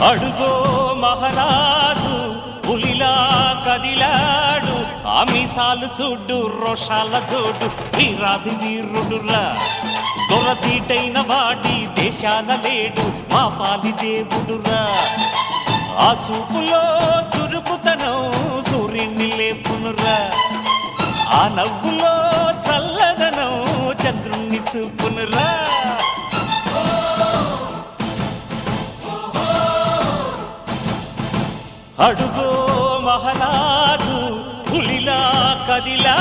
అడుగో మహారాజు పులిలా కదిలాడు ఆమిసాలు చూడు రోషాల చూడు వీరాది వీరుడురా. దొరతీటైన వాడి దేశాన లేడు మా పాలి దేవుడురా. ఆ చూపులో చురుకుతనం సూర్యుని లేపునురా. ఆ నవ్వులో చల్లదనం చంద్రుణ్ణి చూపునురా. అడుగో మహారాజు పులిలా కదిలా